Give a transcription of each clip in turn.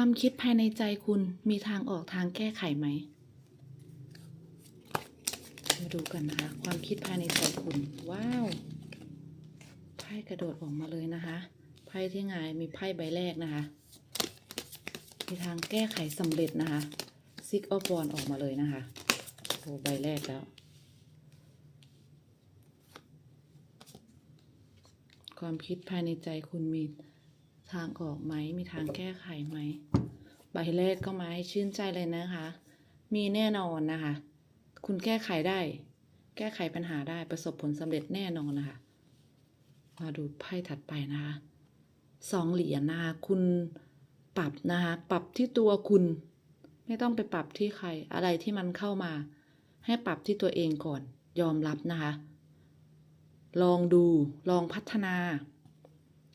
ความคิดภายในใจคุณมีทางออกทางแก้ไขไหม มาดูกันนะคะ ความคิดภายในใจคุณ ว้าว ไพ่กระโดดออกมาเลยนะคะ ไพ่ที่หงายมีไพ่ใบแรกนะคะ มีทางแก้ไขสำเร็จนะคะซิกออฟวอนออกมาเลยนะคะโอ้ใบแรกแล้ว ความคิดภายในใจคุณมี ทางออกไหมมีทางแก้ไขไหมใบแรกก็มาให้ชื่นใจเลยนะคะ มีแน่นอนนะคะ คุณแก้ไขได้ แก้ไขปัญหาได้ประสบผลสำเร็จแน่นอนนะคะ มาดูไพ่ถัดไปนะคะสองเหรียญนะคะคุณปรับนะคะปรับที่ตัวคุณ ไม่ต้องไปปรับที่ใคร อะไรที่มันเข้ามา ให้ปรับที่ตัวเองก่อน ยอมรับนะคะ ลองดูลองพัฒนา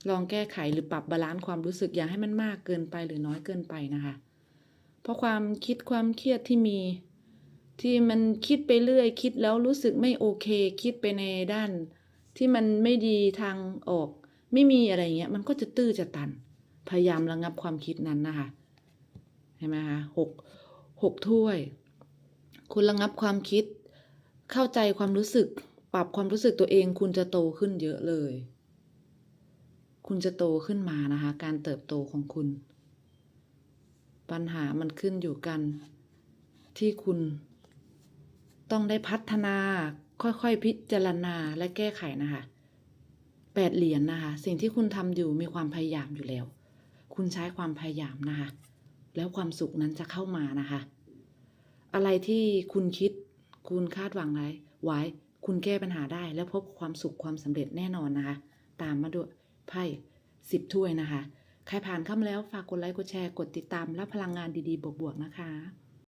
ลองแก้ไขหรือปรับบาลานซ์ความรู้สึกอย่าให้มันมากเกินไปหรือน้อยเกินไปนะคะ เพราะความคิดความเครียดที่มี ที่มันคิดไปเรื่อย คิดแล้วรู้สึกไม่โอเค คิดไปในด้าน ที่มันไม่ดีทางออก ไม่มีอะไรเงี้ย มันก็จะตื้อจะตัน พยายามระงับความคิดนั้นนะคะเห็นไหมคะหกหกถ้วย คุณระงับความคิด เข้าใจความรู้สึก ปรับความรู้สึกตัวเอง คุณจะโตขึ้นเยอะเลย คุณจะโตขึ้นมานะคะ การเติบโตของคุณ ปัญหามันขึ้นอยู่กัน ที่คุณต้องได้พัฒนาค่อยๆพิจารณาและแก้ไขนะคะแปดเหรียญนะคะ สิ่งที่คุณทำอยู่มีความพยายามอยู่แล้ว คุณใช้ความพยายามนะคะ แล้วความสุขนั้นจะเข้ามานะคะ อะไรที่คุณคิด คุณคาดหวังไว้ไว้ คุณแก้ปัญหาได้ แล้วพบความสุขความสำเร็จแน่นอนนะคะ ตามมาด้วย ไพ่สิบถ้วยนะคะ ใครผ่านเข้ามาแล้วฝากกดไลค์ กดแชร์ กดติดตามและพลังงานดีๆ บวกๆ นะคะ